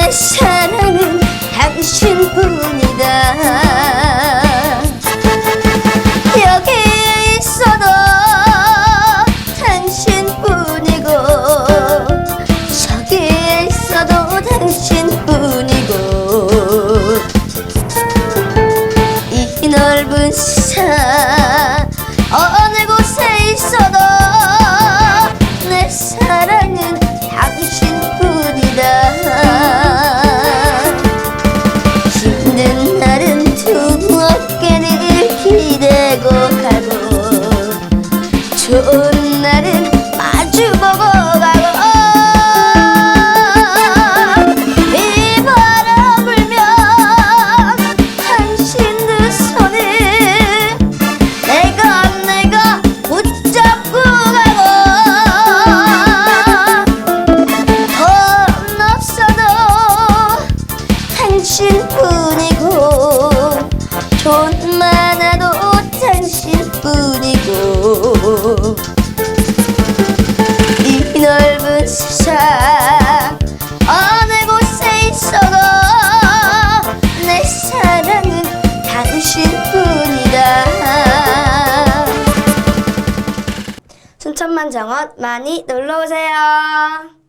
내 사랑은 당신뿐이다. 여기에 있어도 당신뿐이고 저기에 있어도 당신뿐이고. 이 넓은 세상 좋은 날은 마주 보고 가고. 이 바람 불면 당신 두 손을 내가 내가 붙잡고 가고. 돈 없어도 당신뿐이고 돈많 이 넓은 세상 어느 곳에 있어도 내 사랑은 당신뿐이다. 순천만정원 많이 놀러오세요